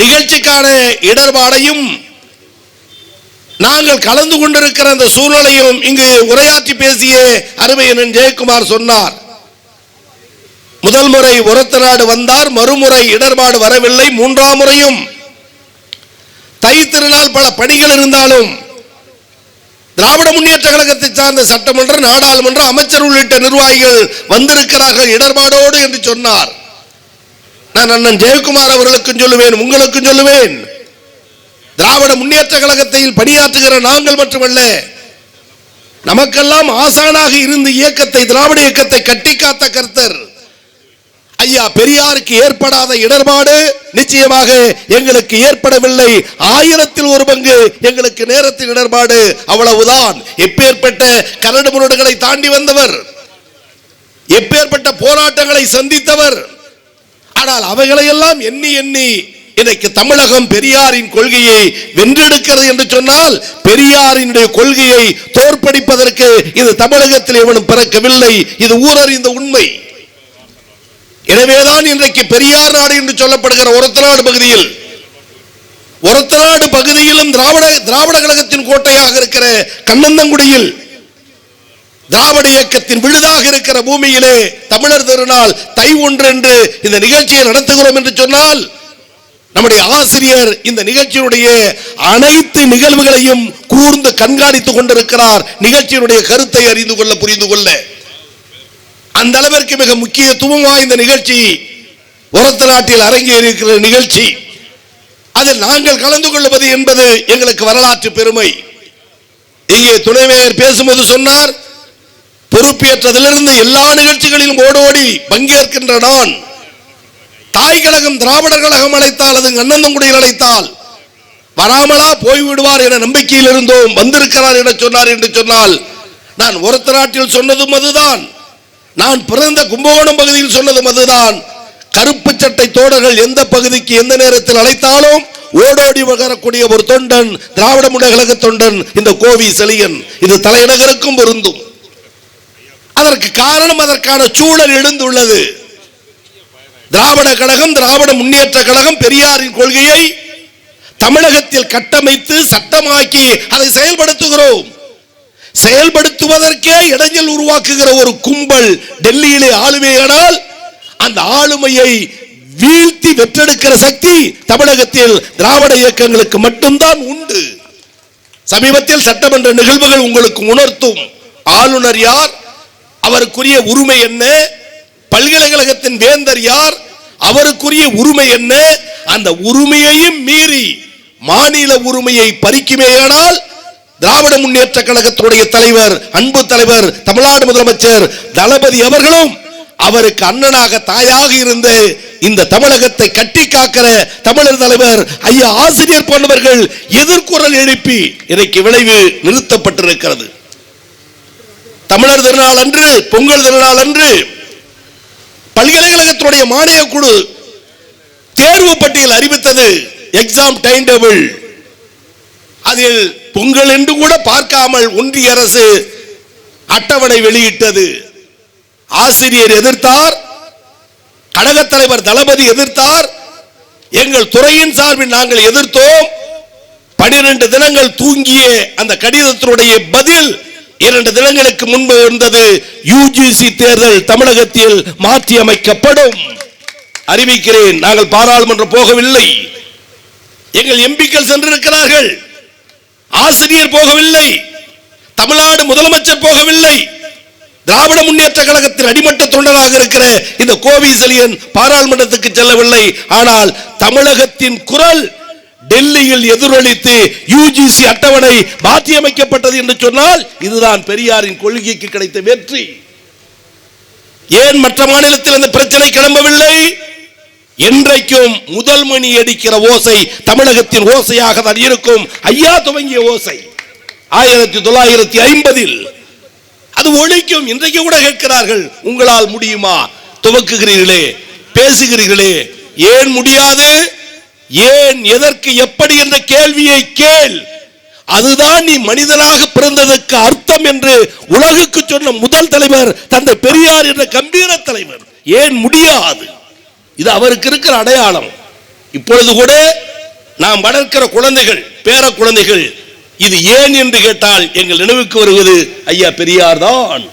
நிகழ்ச்சிக்கான இடர்பாடையும் நாங்கள் கலந்து கொண்டிருக்கிற அந்த சூழ்நிலையும் இங்கு உரையாற்றி பேசிய அருமையன் ஜெயக்குமார் சொன்னார். முதல் முறை உரத்த நாடு வந்தார் மறுமுறை இடர்பாடு வரவில்லை மூன்றாம் முறையும். தை திருநாள் பல பணிகள் இருந்தாலும் திராவிட முன்னேற்ற கழகத்தை சார்ந்த சட்டமன்ற நாடாளுமன்ற அமைச்சர் உள்ளிட்ட நிர்வாகிகள் வந்திருக்கிறார்கள் இடர்பாடோடு என்று சொன்னார். நான் அண்ணன் ஜெயக்குமார் அவர்களுக்கும் சொல்லுவேன் உங்களுக்கும் சொல்லுவேன். திராவிட முன்னேற்ற கழகத்தில் பணியாற்றுகிற நாங்கள் மட்டுமல்ல நமக்கெல்லாம் ஆசானாக இருந்து இயக்கத்தை திராவிட இயக்கத்தை கட்டி காத்த ஐயா பெரியாருக்கு ஏற்படாத இடர்பாடு நிச்சயமாக எங்களுக்கு ஏற்படவில்லை. ஆயிரத்தில் ஒரு பங்கு எங்களுக்கு நேரத்தில் இடர்பாடு அவ்வளவுதான். எப்பேற்பட்ட கரடு முரடுகளை தாண்டி வந்தவர் எப்பேற்பட்ட போராட்டங்களை சந்தித்தவர் ஆனால் அவைகளையெல்லாம் எண்ணி எண்ணி இன்றைக்கு தமிழகம் பெரியாரின் கொள்கையை வென்றெடுக்கிறது என்று சொன்னால் பெரியாரினுடைய கொள்கையை தோற்படிப்பதற்கு இது தமிழகத்தில் எவனும் பிறக்கவில்லை. இது ஊரறிந்த உண்மை. எனவேதான் இன்றைக்கு பெரியார் நாடு என்று சொல்லப்படுகிற ஒரத்தநாடு பகுதியில் ஒரத்தநாடு பகுதியிலும் திராவிட திராவிட கழகத்தின் கோட்டையாக இருக்கிற கண்ணந்தங்குடியில் திராவிட இயக்கத்தின் விழுதாக இருக்கிற பூமியிலே தமிழர் திருநாள் தை ஒன்று என்று இந்த நிகழ்ச்சியை நடத்துகிறோம் என்று சொன்னால் நம்முடைய ஆசிரியர் இந்த நிகழ்ச்சியினுடைய அனைத்து நிகழ்வுகளையும் கூர்ந்து கண்காணித்துக் கொண்டிருக்கிறார். நிகழ்ச்சியினுடைய கருத்தை அறிந்து கொள்ள புரிந்து கொள்ள. அந்த அளவிற்கு மிக முக்கியத்துவம் வாய்ந்த நிகழ்ச்சி உரத்த நாட்டில் அரங்கேறி இருக்கிற நிகழ்ச்சி. அதில் நாங்கள் கலந்து கொள்வது என்பது எங்களுக்கு வரலாற்று பெருமை. இங்கே துணைவேயர் பேசும்போது சொன்னார் பொறுப்பேற்றதிலிருந்து எல்லா நிகழ்ச்சிகளிலும் ஓடோடி பங்கேற்கின்ற நான் தாய் கழகம் திராவிடர் கழகம் அழைத்தால் அது அண்ணந்தங்குடியில் அழைத்தால் வராமலா போய்விடுவார் என நம்பிக்கையில் இருந்தோம். வந்திருக்கிறார் என சொன்னார் என்று சொன்னால் நான் ஒருத்த நாட்டில் சொன்னதும் அதுதான். நான் பிறந்த கும்பகோணம் பகுதியில் சொன்னதும் அதுதான். கருப்பு சட்டை தோடர்கள் எந்த பகுதிக்கு எந்த நேரத்தில் அழைத்தாலும் ஓடோடி வகரக்கூடிய ஒரு தொண்டன் திராவிட முன்னேற்ற தொண்டன் இந்த கோவி செலியன் இது தலைநகருக்கும் பொருந்தும். அதற்கு காரணம் அதற்கான சூழல் எழுந்துள்ளது. திராவிட கழகம் திராவிட முன்னேற்ற கழகம் பெரியாரின் கொள்கையை தமிழகத்தில் கட்டமைத்து சட்டமாக்கி அதை செயல்படுத்துகிறோம். செயல்படுத்துவதற்கே இடைஞ்சல் உருவாக்குகிற ஒரு கும்பல் டெல்லியிலே ஆளுமையானால் அந்த ஆளுமையை வீழ்த்தி வெற்றெடுக்கிற சக்தி தமிழகத்தில் திராவிட இயக்கங்களுக்கு மட்டும்தான் உண்டு. சமீபத்தில் சட்டமன்ற நிகழ்வுகள் உங்களுக்கு உணர்த்தும். ஆளுநர் யார்? அவருக்குரிய உரிமை என்ன? பல்கலைக்கழகத்தின் வேந்தர் யார்? அவருக்குரிய உரிமை என்ன? அந்த உரிமையையும் மீறி மாநில உரிமையை பறிக்குமேயானால் திராவிட முன்னேற்ற கழகத்துடைய தலைவர் அன்பு தலைவர் தமிழ்நாடு முதலமைச்சர் தளபதி அவர்களும் அவருக்கு அண்ணனாக தாயாக இருந்து இந்த தமிழகத்தை கட்டி காக்கிற தமிழர் தலைவர் ஐயா ஆசிரியர் போன்றவர்கள் எதிர்குரல் எழுப்பி இன்றைக்கு விளைவு நிறுத்தப்பட்டிருக்கிறது. தமிழர் திருநாள் அன்று பொங்கல் திருநாள் அன்று பல்கலைக்கழகத்தினுடைய மானிய குழு தேர்வு பட்டியல் அறிவித்தது. எக்ஸாம் டைம் டேபிள் அதில் பொங்கல் என்று கூட பார்க்காமல் ஒன்றிய அரசு அட்டவணை வெளியிட்டது. ஆசிரியர் எதிர்த்தார். கழக தலைவர் தளபதி எதிர்த்தார். எங்கள் துறையின் சார்பில் நாங்கள் எதிர்த்தோம். பனிரெண்டு தினங்கள் தூங்கிய அந்த கடிதத்தினுடைய பதில் இரண்டு தினங்களுக்கு முன்பு இருந்தது யுஜிசி தேர்தல் தமிழகத்தில் மாற்றி அமைக்கப்படும் அறிவிக்கிறேன் நாங்கள் பாராளுமன்றம் போகவில்லை. எங்கள் எம்பிக்கள் சென்றிருக்கிறார்கள். ஆசிரியர் போகவில்லை. தமிழ்நாடு முதலமைச்சர் போகவில்லை. திராவிட முன்னேற்ற கழகத்தின் அடிமட்ட தொண்டராக இருக்கிற இந்த கோவி செலியன் பாராளுமன்றத்துக்கு செல்லவில்லை. ஆனால் தமிழகத்தின் குரல் டெல்லியில் எதிரொலித்து யுஜிசி அட்டவணை மாற்றியமைக்கப்பட்டது என்று சொன்னால் இதுதான் பெரியாரின் கொள்கைக்கு கிடைத்த வெற்றி. ஏன் மற்ற மாநிலத்தில் அந்த பிரச்சனை கிளம்பவில்லை? என்றைக்கும் முதல் மணி அடிக்கிற ஓசை தமிழகத்தின் ஓசையாக தான் இருக்கும். ஐயா துவங்கிய ஓசை ஆயிரத்தி தொள்ளாயிரத்தி ஐம்பதில். அது ஒழிக்கும். இன்றைக்கு கூட கேட்கிறார்கள் உங்களால் முடியுமா? துவக்குகிறீர்களே பேசுகிறீர்களே ஏன் முடியாது? ஏன் எதற்கு எப்படி என்ற கேள்வியை கேள். அதுதான் நீ மனிதனாக பிறந்ததற்கு அர்த்தம் என்று உலகுக்கு சொன்ன முதல் தலைவர் தந்தை பெரியார் என்ற கம்பீர தலைவர். ஏன் முடியாது? இது அவருக்கு இருக்கிற அடையாளம். இப்பொழுது கூட நாம் வளர்க்கிற குழந்தைகள் பேர குழந்தைகள் இது ஏன் என்று கேட்டால் எங்கள் நினைவுக்கு வருவது ஐயா பெரியார் தான்.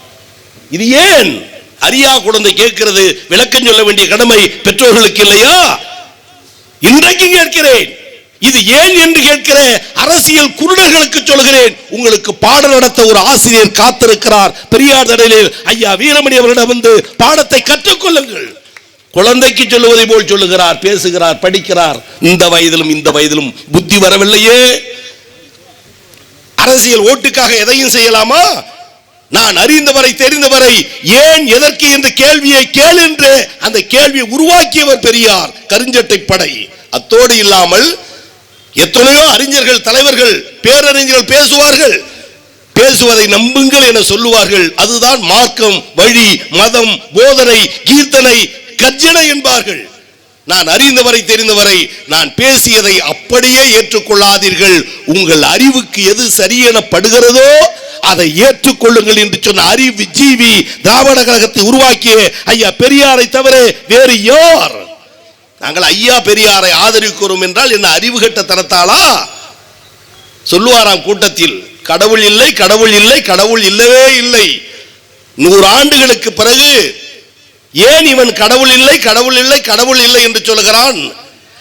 இது ஏன்? அரியா குழந்தை கேட்கிறது விளக்கம் சொல்ல வேண்டிய கடமை பெற்றோர்களுக்கு இல்லையா? இன்றைக்கு கேட்கிறேன். இது ஏன் என்று கேட்கிற அரசியல் குருடர்களுக்கு சொல்கிறேன். உங்களுக்கு பாடம் நடத்த ஒரு ஆசிரியர் காத்திருக்கிறார். பெரியார் தடலில் ஐயா வீரமணி அவரிடம் வந்து பாடத்தை கற்றுக்கொள்ளுங்கள். குழந்தைக்கு சொல்லுவதை போல் சொல்லுகிறார் பேசுகிறார் படிக்கிறார். இந்த வயதிலும் இந்த வயதிலும் புத்தி வரவில்லையே. அரசியல் ஓட்டுக்காக எதையும் செய்யலாமா? நான் அறிந்தவரை தெரிந்தவரை ஏன் எதற்கு என்று கேள்வியை கேள் என்று அந்த கேள்வியை உருவாக்கியவர் பெரியார் கருஞ்சட்டை படை. அத்தோடு இல்லாமல் எத்தனையோ அறிஞர்கள் தலைவர்கள் பேரறிஞர்கள் பேசுவார்கள். பேசுவதை நம்புங்கள் என சொல்லுவார்கள். அதுதான் மார்க்கம் வழி மதம் போதனை கீர்த்தனை கர்ஜனை என்பார்கள். நான் அறிந்தவரை தெரிந்தவரை நான் பேசியதை அப்படியே ஏற்றுக்கொள்ளாதீர்கள். உங்கள் அறிவுக்கு எது சரியெனப்படுகிறதோ அதை ஏற்றுக்கொள்ளுங்கள் என்று சொன்ன அறிவு ஜீவி திராவிட கழகத்தை உருவாக்கிய ஐயா பெரியாரை தவிர வேறு யார்? நாங்கள் ஐயா பெரியாரை ஆதரிக்கிறோம் என்றால் என்ன அறிவு கட்ட தரத்தாளா சொல்லுவாராம் கூட்டத்தில் கடவுள் இல்லை கடவுள் இல்லை கடவுள் இல்லவே இல்லை. நூறு ஆண்டுகளுக்கு பிறகு ஏன் இவன் கடவுள் இல்லை கடவுள் இல்லை கடவுள் இல்லை என்று சொல்லுகிறான்?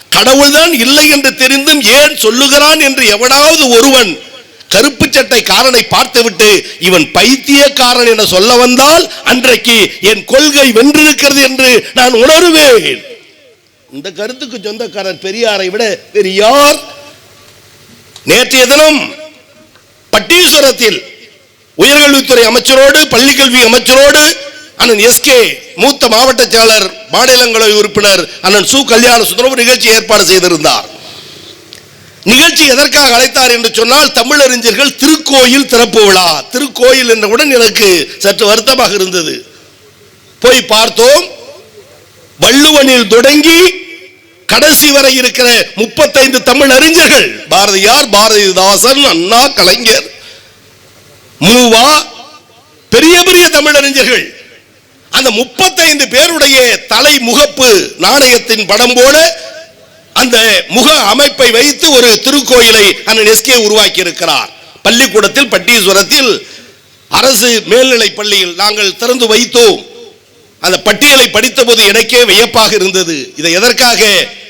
கடவுள்தான் இல்லை என்று தெரிந்தும் ஏன் சொல்லுகிறான் என்று எவனாவது ஒருவன் கருப்பு சட்டை காரனை பார்த்துவிட்டு இவன் பைத்தியக்காரன் என சொல்ல வந்தால் அன்றைக்கு என் கொள்கை வென்றிருக்கிறது என்று நான் உணருவேன். இந்த கருத்துக்கு சொந்தக்காரர் பெரியாரை விட வேறு யார் நேற்றைய தினம் பட்டீஸ்வரத்தில் உயர்கல்வித்துறை அமைச்சரோடு பள்ளிக்கல்வி அமைச்சரோடு அண்ணன் எஸ்கே மூத்த மாவட்ட செயலர் மாநிலங்களவை உறுப்பினர் அண்ணன் சு. கல்யாண சுந்தரம் நிகழ்ச்சி ஏற்பாடு செய்திருந்தார். நிகழ்ச்சி எதற்காக அழைத்தார் என்று சொன்னால் தமிழறிஞர்கள் திருக்கோயில் திறப்பு விழா. திருக்கோயில் என்றவுடன் எனக்கு சற்று வருத்தமாக இருந்தது. போய் பார்த்தோம். வள்ளுவனில் தொடங்கி கடைசி வரை இருக்கிற முப்பத்தைந்து தமிழ் அறிஞர்கள் பாரதியார் பாரதிதாசன் அண்ணா கலைஞர் மூவா பெரிய பெரிய தமிழ் அறிஞர்கள் அந்த முப்பத்தைந்து பேருடைய தலை முகப்பு நாணயத்தின் படம் போல அந்த முக அமைப்பை வைத்து ஒரு திருக்கோயிலை அண்ணன் எஸ்கே உருவாக்கி இருக்கிறார் பள்ளிக்கூடத்தில் பட்டீஸ்வரத்தில் அரசு மேல்நிலை பள்ளியில் நாங்கள் திறந்து வைத்தோம். அந்த பட்டியலை படித்த போது எனக்கே வியப்பாக இருந்தது. இதை எதற்காக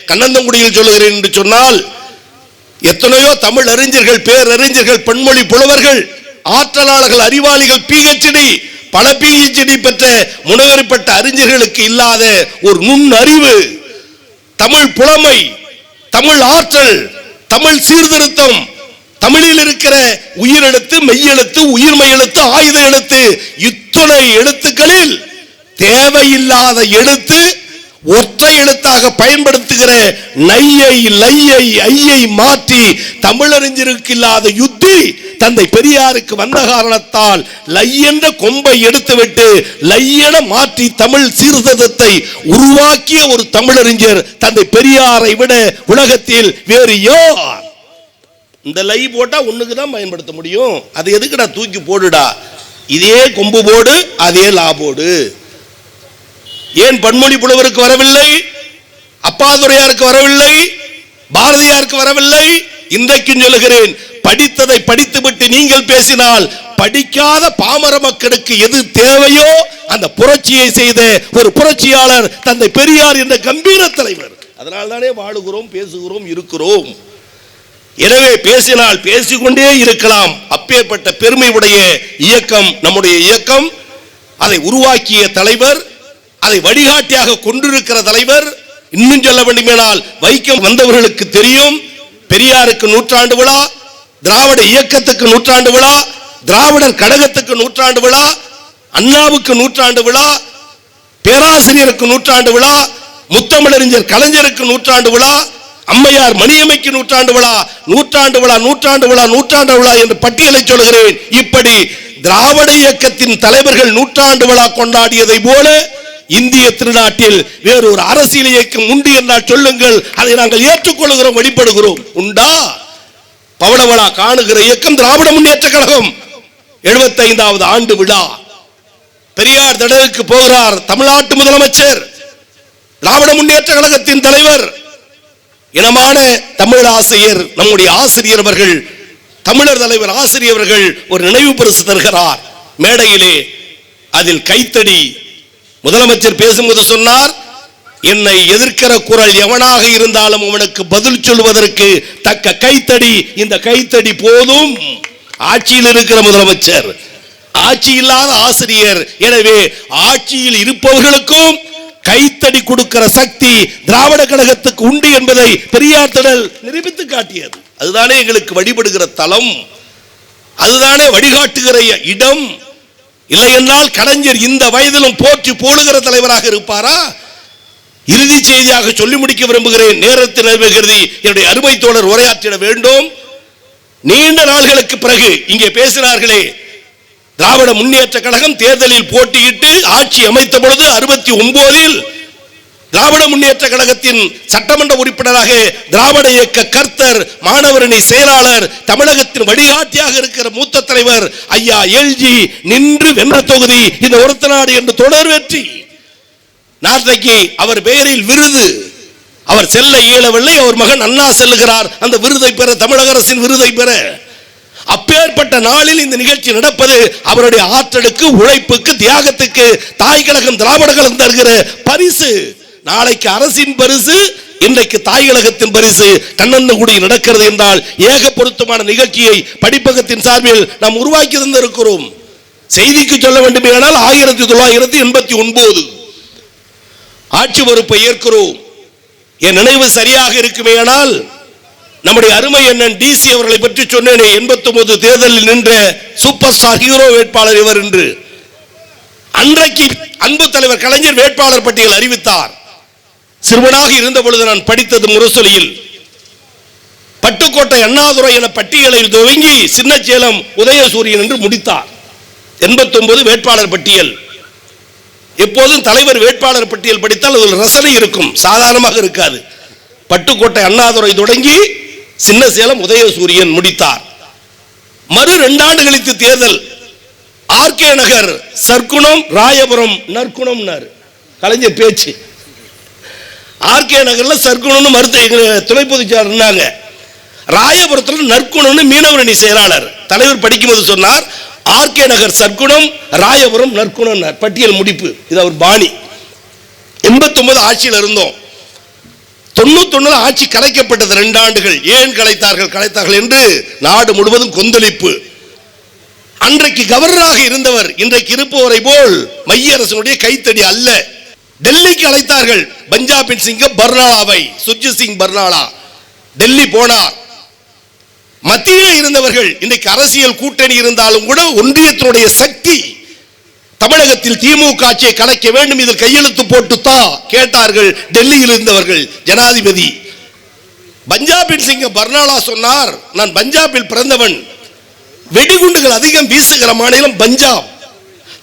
கண்ணந்தங்குடியில் சொல்லுகிறேன் என்று சொன்னால் எத்தனையோ தமிழ் அறிஞர்கள் பேரறிஞர்கள் பெண்மொழி புலவர்கள் ஆற்றலாளர்கள் அறிவாளிகள் பிஹெச்டி பல பிஹெச்டி பெற்ற முனைவரப்பட்ட அறிஞர்களுக்கு இல்லாத ஒரு நுண் அறிவு தமிழ் புலமை தமிழ் ஆற்றல் தமிழ் சீர்திருத்தம் தமிழில் இருக்கிற உயிரெழுத்து மெய்யெழுத்து உயிர்மை எழுத்து ஆயுத எழுத்து இத்துணை எழுத்துக்களில் தேவையில்லாத எழுத்து ஒற்றை எழுத்தாக பயன்படுத்துகிற நையை லையை ஐயை மாற்றி தமிழறிஞருக்கு இல்லாத யுத்தி தந்தை பெரியாருக்கு வந்த காரணத்தால் லை என்ற கொம்பை எடுத்துவிட்டு லையென மாற்றி தமிழ் சீர்திருத்தத்தை உருவாக்கிய ஒரு தமிழறிஞர் தந்தை பெரியாரை விட உலகத்தில் வேறு யார்? இந்த லை போட்டா ஒண்ணுக்கு தான் பயன்படுத்த முடியும். அது எதுக்குடா தூக்கி போடுடா? இதே கொம்பு போடு அதே லா போடு. ஏன் பன்மொழி புலவருக்கு வரவில்லை? அப்பாதுரையாருக்கு வரவில்லை? பாரதியாருக்கு வரவில்லை? இன்றைக்கும் சொல்லுகிறேன் படித்ததை படித்துவிட்டு நீங்கள் பேசினால் படிக்காத பாமர மக்களுக்கு எது தேவையோ அந்த புரட்சியை செய்த ஒரு புரட்சியாளர் தந்தை பெரியார் என்ற கம்பீர தலைவர். அதனால் தானே வாழுகிறோம் பேசுகிறோம் இருக்கிறோம். எனவே பேசினால் பேசிக்கொண்டே இருக்கலாம். அப்பேற்பட்ட பெருமை உடைய இயக்கம் நம்முடைய இயக்கம் அதை உருவாக்கிய தலைவர் அதை வழிகாட்டியாக கொண்டிருக்கிற தலைவர் இன்னும் சொல்ல வேண்டுமானால் வைக்கம் வந்தவர்களுக்கு தெரியும். பெரியாருக்கு நூற்றாண்டு விழா திராவிட இயக்கத்துக்கு நூற்றாண்டு விழா திராவிடர் கழகத்துக்கு நூற்றாண்டு விழா அண்ணாவுக்கு நூற்றாண்டு விழா பேராசிரியருக்கு நூற்றாண்டு விழா முத்தமிழறிஞர் கலைஞருக்கு நூற்றாண்டு விழா அம்மையார் மணியம்மைக்கு நூற்றாண்டு விழா நூற்றாண்டு விழா நூற்றாண்டு விழா நூற்றாண்டு விழா என்று பட்டியலை சொல்கிறேன். இப்படி திராவிட இயக்கத்தின் தலைவர்கள் நூற்றாண்டு விழா கொண்டாடியதை போல இந்திய திருநாட்டில் வேறு ஒரு அரசியல் இயக்கம் உண்டு என்றால் சொல்லுங்கள். அதை நாங்கள் ஏற்றுக்கொள்கிறோம் வெளிப்படுகிறோம் உண்டா? பவளவளா காணுகிற இயக்கம் திராவிட முன்னேற்ற கழகம். எழுபத்தைந்தாவது ஆண்டு விழா. பெரியார் தடலுக்கு போகிறார் தமிழ்நாட்டு முதலமைச்சர். திராவிட முன்னேற்ற கழகத்தின் தலைவர். இனமான தமிழ் ஆசிரியர் நம்முடைய ஆசிரியர் அவர்கள் தமிழர் தலைவர் ஆசிரியர் அவர்கள் ஒரு நினைவு பரிசு தருகிறார். மேடையிலே அதில் கைத்தடி முதலமைச்சர் பேசும்போது சொன்னார் என்னை எதிர்க்கிற குரல் எவனாக இருந்தாலும் அவனுக்கு பதில் சொல்வதற்கு தக்க கைத்தடி இந்த கைத்தடி போதும். ஆட்சியில் இருக்கிற முதலமைச்சர் ஆட்சி இல்லாத ஆசிரியர் எனவே ஆட்சியில் இருப்பவர்களுக்கும் கைத்தடி கொடுக்கிற சக்தி திராவிட கழகத்துக்கு உண்டு என்பதை பெரியார் திடல் நிரூபித்து காட்டியது. அதுதானே எங்களுக்கு வழிபடுகிற தலம் அதுதானே வழிகாட்டுகிற இடம். இல்லை என்றால் கலைஞர் இந்த வயதிலும் போற்றி போடுகிற தலைவராக இருப்பாரா? இறுதி செய்தியாக சொல்லி முடிக்க விரும்புகிறேன். நேரத்தில் நிறைவேறுகிறது என்னுடைய அருமை தோழர் உரையாற்றிட வேண்டும். நீண்ட நாள்களுக்கு பிறகு இங்கே பேசினார்களே திராவிட முன்னேற்ற கழகம் தேர்தலில் போட்டியிட்டு ஆட்சி அமைத்த பொழுது அறுபத்தி ஒன்பதில் திராவிட முன்னேற்ற கழகத்தின் சட்டமன்ற உறுப்பினராக திராவிட இயக்க கர்த்தர் மாணவரணி செயலாளர் தமிழகத்தின் வழிகாட்டியாக இருக்கிற மூத்த தலைவர் ஐயா எல்ஜி நின்று வென்ற தொகுதி இந்த ஒருத்த நாடு என்று தொடர் வெற்றி. நாளைக்கு அவர் பெயரில் விருது. அவர் செல்ல இயலவில்லை அவர் மகன் அண்ணா செல்லுகிறார். அந்த விருதை பெற தமிழக அரசின் விருதை பெற. அப்பேற்பட்ட நாளில் இந்த நிகழ்ச்சி நடப்பது அவருடைய ஆற்றலுக்கு உழைப்புக்கு தியாகத்துக்கு தாய் கழகம் திராவிட கழகம் தருகிற பரிசு. நாளைக்கு அரசின் பரிசு இன்றைக்கு தாயகத்தின் பரிசு. கண்ணந்தகுடி நடக்கிறது என்றால் ஏக பொருத்தமான நிகழ்ச்சியை படிப்பகத்தின் சார்பில் நாம் உருவாக்கி தந்திருக்கிறோம். செய்திக்கு சொல்ல வேண்டுமேனால் ஆயிரத்தி தொள்ளாயிரத்தி எண்பத்தி ஒன்பது. ஆட்சி பொறுப்பை ஏற்கிறோம். என் நினைவு சரியாக இருக்குமேயானால் நம்முடைய அருமை அண்ணன் டிசி அவர்களை பற்றி சொன்னேனே எண்பத்தி ஒன்பது தேர்தலில் நின்ற சூப்பர் ஸ்டார் ஹீரோ வேட்பாளர் இவர் என்று. அன்றைக்கு அன்பு தலைவர் கலைஞர் வேட்பாளர் பட்டியல் அறிவித்தார். சிறுவனாக இருந்த பொழுது நான் படித்தது முரசொலியில். பட்டுக்கோட்டை அண்ணாதுரை என பட்டியலில் துவங்கி சின்னச்சேலம் உதயசூரியன் என்று முடித்தார். எண்பத்தி ஒன்பது வேட்பாளர் பட்டியல். எப்போதும் தலைவர் வேட்பாளர் பட்டியல் படித்தால் அதில் ரசனை இருக்கும் சாதாரணமாக இருக்காது. பட்டுக்கோட்டை அண்ணாதுரை தொடங்கி சின்ன சேலம் உதயசூரியன் முடித்தார். மறு ரெண்டாண்டு கழித்து தேர்தல். ஆர்கே நகர் சர்க்குணம் ராயபுரம் நற்குணம்னாரு. கலைஞர் பேச்சு. ஆர்கே நகரில் சர்க்குணம்னு மருத்துவ துணை பொதுச்சாளர் ராயபுரத்தில் நற்குணம்னு மீனவரணி செயலாளர். தலைவர் படிக்கும்போது சொன்னார் ஆர்கே நகர் சர்க்குணம் ராயபுரம் நற்குணம் பட்டியல் முடிப்பு. இது அவர் பாணி. எண்பத்தொன்பது ஆட்சியில் இருந்தோம். தொண்ணூத்தொன்னு ஆட்சி கலைக்கப்பட்டது ரெண்டு ஆண்டுகள். ஏன் கலைத்தார்கள் கலைத்தார்கள் என்று நாடு முழுவதும் கொந்தளிப்பு. அன்றைக்கு கவர்னராக இருந்தவர் இன்றைக்கு இருப்பவரை போல் மைய அரசனுடைய கைத்தடி அல்ல. டெல்லிக்கு அழைத்தார்கள். பஞ்சாபின் சிங்க பர்னாலாவை சுர்ஜித் சிங் பர்னாலா. டெல்லி போனார். மத்தியில் இருந்தவர்கள் இன்றைக்கு அரசியல் கூட்டணி இருந்தாலும் கூட ஒன்றியத்தினுடைய சக்தி தமிழகத்தில் திமுக ஆட்சியை கலைக்க வேண்டும் இதில் கையெழுத்து போட்டு தா கேட்டார்கள் டெல்லியில் இருந்தவர்கள் ஜனாதிபதி. பஞ்சாபின் சிங்க பர்னாலா சொன்னார் நான் பஞ்சாபில் பிறந்தவன். வெடிகுண்டுகள் அதிகம் வீசுகிற மாநிலம் பஞ்சாப்.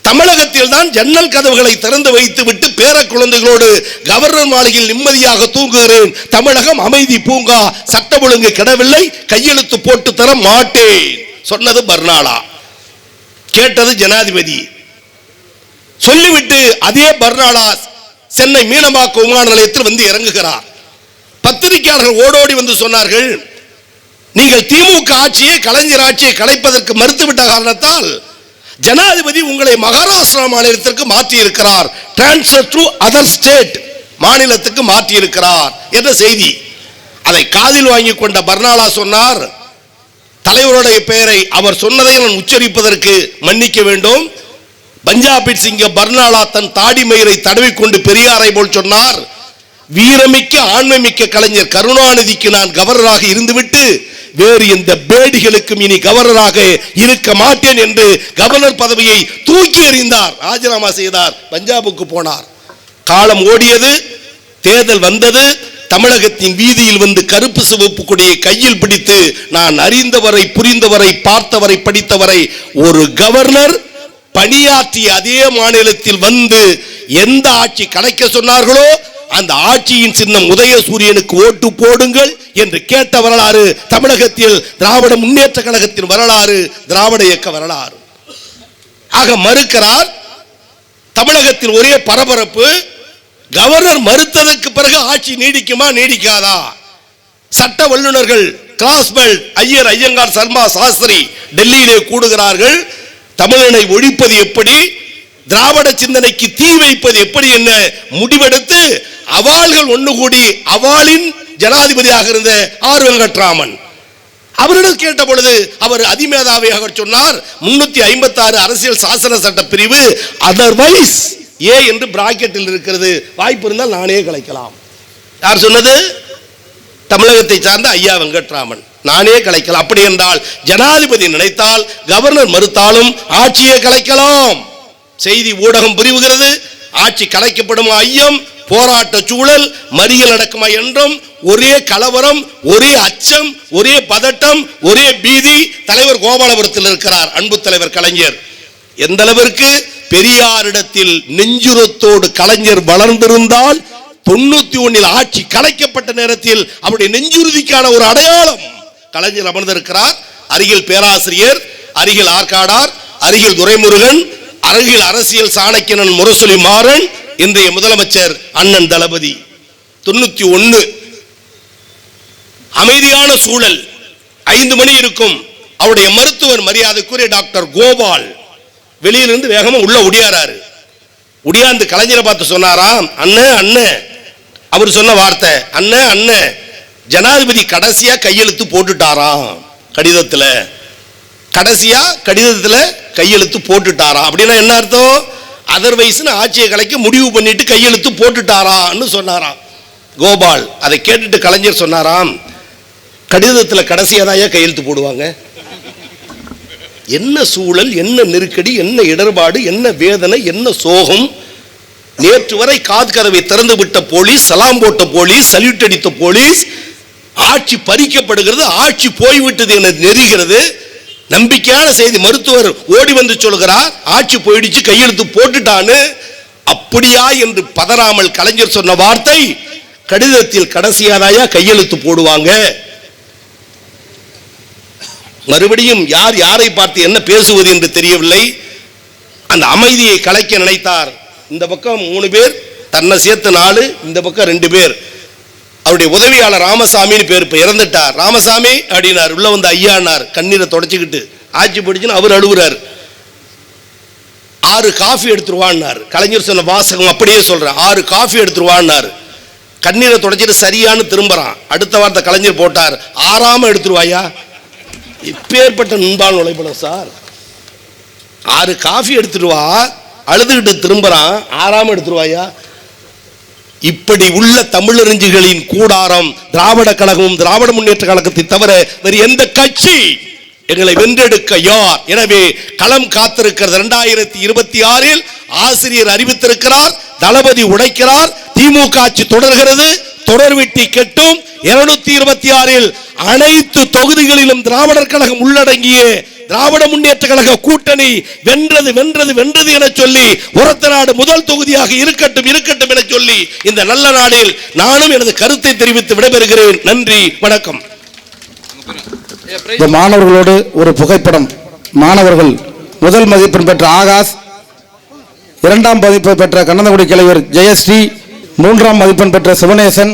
தமிழகத்தில் தான் ஜன்னல் கதவுகளை திறந்து வைத்து விட்டு பேர குழந்தைகளோடு கவர்னர் மாளிகையில் நிம்மதியாக தூங்குகிறேன். தமிழகம் அமைதி பூங்கா. சட்டம் ஒழுங்கு கிடவில்லை. கையெழுத்து போட்டு தர மாட்டேன். சொன்னது பர்னாலா கேட்டது ஜனாதிபதி. சொல்லிவிட்டு அதே பர்னாலா சென்னை மீனமாக்க விமான நிலையத்தில் வந்து இறங்குகிறார். பத்திரிகையாளர்கள் ஓடோடி வந்து சொன்னார்கள் நீங்கள் திமுக ஆட்சியை கலைஞர் ஆட்சியை கலைப்பதற்கு மறுத்துவிட்ட காரணத்தால் ஜனாதிபதி உங்களை மகாராஷ்டிரா மாநிலத்திற்கு மாற்றி இருக்கிறார் டிரான்ஸ்பர் டு அதர் ஸ்டேட் மாநிலத்துக்கு மாற்றி இருக்கிறார் என்ற செய்தி. அதை காதில் வாங்கி கொண்ட பர்னாலா சொன்னார். தலைவருடைய பெயரை அவர் சொன்னதை நான் உச்சரிப்பதற்கு மன்னிக்க வேண்டும். பஞ்சாபின் சிங்க பர்னாலா தன் தாடி மயிரை தடவிக்கொண்டு பெரியாரை போல் சொன்னார். வீரமிக்க ஆண்மைமிக்க கலைஞர் கருணாநிதிக்கு நான் கவர்னராக இருந்துவிட்டு வேறு எந்த பேடிகளுக்கும் இனி கவர்னராக இருக்க மாட்டேன் என்று கவர்னர் பதவியை தூக்கி எறிந்தார் ராஜினாமா செய்தார் பஞ்சாபுக்கு போனார். காலம் ஓடியது தேர்தல் வந்தது தமிழகத்தின் வீதியில் வந்து கருப்பு சிவப்பு கொடியை கையில் பிடித்து நான் அறிந்தவரை புரிந்தவரை பார்த்தவரை படித்தவரை ஒரு கவர்னர் பணியாற்றிய அதே மாநிலத்தில் வந்து எந்த ஆட்சி கலைக்க சொன்னார்களோ அந்த ஆட்சியின் சின்னம் உதய சூரியனுக்கு ஓட்டு போடுங்கள் என்று கேட்ட வரலாறு தமிழகத்தில் திராவிட முன்னேற்ற கழகத்தின் வரலாறு திராவிட இயக்க வரலாறு. ஆக மறுக்கிறார் தமிழகத்தில் ஒரே பரபரப்பு கவர்னர் மறுத்ததற்கு பிறகு ஆட்சி நீடிக்குமா நீடிக்காதா? சட்ட வல்லுநர்கள் கிளாஸ்பெல்ட் ஐயர் ஐயங்கார் சர்மா சாஸ்திரி டெல்லியிலே கூடுகிறார்கள் தமிழனை ஒழிப்பது எப்படி திராவிட சிந்தனைக்கு தீ வைப்பது எப்படி என்ன முடிவெடுத்து அவாள்கள் ஒன்று கூடி அவாளின் ஜனாதிபதியாக இருந்த ஆர் வெங்கட்ராமன். அவரிடம் கேட்ட பொழுது அவர் அதிமேதாவியாக சொன்னார் முன்னூத்தி ஐம்பத்தி ஆறு அரசியல் சாசன சட்ட பிரிவு அதர்வைஸ் ஏ என்று பிராக்கெட்டில் இருக்கிறது. வாய்ப்பு இருந்தால் நானே கலைக்கலாம். யார் சொன்னது? தமிழகத்தை சார்ந்த ஐயா வெங்கட்ராமன். நானே கலைக்கலாம். அப்படி என்றால் ஜனாதிபதி நினைத்தால் கவர்னர் மறுத்தாலும் ஆட்சியை கலைக்கலாம். செய்தி ஊடகம் புரிவுகிறது ஆட்சி கலைக்கப்படும்? ஐயம். போராட்ட சூழல் மறியல் நடக்குமா என்றும் ஒரே கலவரம் ஒரே அச்சம் ஒரே பதட்டம் ஒரே பீதி தலைவர் கோபாலபுரத்தில் இருக்கிறார் அன்பு தலைவர் கலைஞர். எந்த அளவிற்கு பெரியாரிடத்தில் நெஞ்சுரத்தோடு கலைஞர் வளர்ந்திருந்தால் தொண்ணூத்தி ஒன்னில் ஆட்சி கலைக்கப்பட்ட நேரத்தில் அவருடைய நெஞ்சுறுதிக்கான ஒரு அடையாளம் கலைஞர் அமர்ந்திருக்கிறார். அருகில் பேராசிரியர் அருகில் ஆற்காடார் அருகில் துரைமுருகன் அருகில் அரசியல் சாணக்கியனன் முரசொலி மாறன் இன்றைய முதலமைச்சர் அண்ணன் தளபதி. தொண்ணூத்தி ஒன்னு அமைதியான சூழல். ஐந்து மணி இருக்கும். அவருடைய மருத்துவர் மரியாதைக்குரிய டாக்டர் கோபால் வெளியிலிருந்து வேகமா உள்ள ஒடியாராரு. ஒடியாந்து கலைஞரை பார்த்து சொன்னாராம் அண்ணன் அண்ணன் அவர் சொன்ன வார்த்தை அண்ணன் அண்ணன் ஜனாதிபதி கடைசியா கையெழுத்து போட்டுட்டாராம் கடிதத்துல. கடைசியா கடிதத்துல கையெழுத்து போட்டுட்டாராம் அப்படின்னா என்ன அர்த்தம்? அதர்வைஸ்னு ஆட்சியை கலைக்க முடிவு பண்ணிட்டு கையெழுத்து போட்டுட்டாரான்னு சொன்னாராம். கோபால் அதை கேட்டுட்டு கலைஞர் சொன்னாராம் கடிதத்துல கடைசியாக தான் ஏன் கையெழுத்து போடுவாங்க? என்ன சூழல் என்ன நெருக்கடி என்ன இடர்பாடு என்ன வேதனை என்ன சோகம்? நேற்று வரை காது கதவை திறந்து விட்ட போலீஸ் சலாம் போட்ட போலீஸ் சல்யூட் அடித்த போலீஸ் ஆட்சி பறிக்கப்படுகிறது ஆட்சி போய்விட்டது என நெறிகிறது நம்பிக்கையான செய்தி மருத்துவர் ஓடி வந்து சொல்கிறார் ஆட்சி போயிடுச்சு கையெழுத்து போட்டுட்டான்னு. அப்படியா என்று பதறாமல் கலைஞர் சொன்ன வார்த்தை கடிதத்தில் கடைசியாதாயா கையெழுத்து போடுவாங்க. மறுபடியும் யார் யாரை பார்த்து என்ன பேசுவது என்று தெரியவில்லை. அந்த அமைதியை கலைக்க நினைத்தார். இந்த பக்கம் மூணு பேர் தன்னை சேர்த்து நாலு இந்த பக்கம் ரெண்டு பேர். அவருடைய உதவியாளர் ராமசாமின்னு பேர் இப்போ இறந்துட்டார். ராமசாமி அப்படின்னார். உள்ள வந்து ஐயானார் கண்ணீரை தொடச்சிக்கிட்டு ஆட்சி பிடிச்சுன்னு அவர் அழுகுறார் ஆறு காஃபி எடுத்துருவான்னார். கலைஞர் சொன்ன வாசகம் அப்படியே சொல்றேன். ஆறு காஃபி எடுத்துருவான்னார். கண்ணீரை தொடச்சிட்டு சரியான்னு திரும்புறான். அடுத்த வார்த்தை கலைஞர் போட்டார். ஆறாம எடுத்துருவாயா? இப்பேற்பட்ட நண்பான் நுழைப்படம் சார். ஆறு காஃபி எடுத்துட்டு வா. அழுதுகிட்டு திரும்புறான். ஆறாம எடுத்துருவாயா? இப்படி உள்ள தமிழறிஞர்களின் கூடாரம் திராவிட கழகமும் திராவிட முன்னேற்ற கழகத்தை தவிர வேறு எந்த கட்சி எங்களை வென்றெடுக்க யார்? எனவே களம் காத்திருக்கிறது. இரண்டாயிரத்தி இருபத்தி ஆறில் ஆசிரியர் அறிவித்திருக்கிறார் தளபதி உடைக்கிறார் திமுக ஆட்சி தொடர்கிறது தொடர் வெட்டி கெட்டும். இருநூத்தி இருபத்தி ஆறில் அனைத்து தொகுதிகளிலும் திராவிடர் கழகம் உள்ளடங்கிய திராவிட முன்னேற்ற கழக கூட்டணி வென்றது வென்றது வென்றது என சொல்லி உரத்த நாடு முதல் தொகுதியாக இருக்கட்டும் இருக்கட்டும் என சொல்லி இந்த நல்ல நாளில் நானும் எனது கருத்தை தெரிவித்து விடைபெறுகிறேன். நன்றி வணக்கம். மாணவர்களோடு ஒரு புகைப்படம். மாணவர்கள் முதல் மதிப்பெண் பெற்ற ஆகாஷ் இரண்டாம் மதிப்பு பெற்ற கண்ணந்தகுடி கிளைவர் ஜெயஸ்ரீ மூன்றாம் மதிப்பெண் பெற்ற சிவனேசன்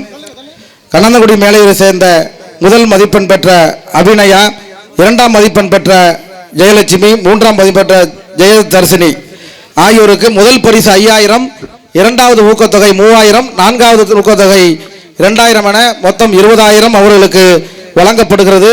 கண்ணந்தகுடி மேலையூரை சேர்ந்த முதல் மதிப்பெண் பெற்ற அபிநயா இரண்டாம் மதிப்பெண் பெற்ற ஜெயலட்சுமி மூன்றாம் மதிப்பெற்ற ஜெயதர்சினி ஆகியோருக்கு முதல் பரிசு ஐயாயிரம் இரண்டாவது ஊக்கத்தொகை மூவாயிரம் நான்காவது ஊக்கத்தொகை இரண்டாயிரம் என மொத்தம் இருபதாயிரம் அவர்களுக்கு வழங்கப்படுகிறது.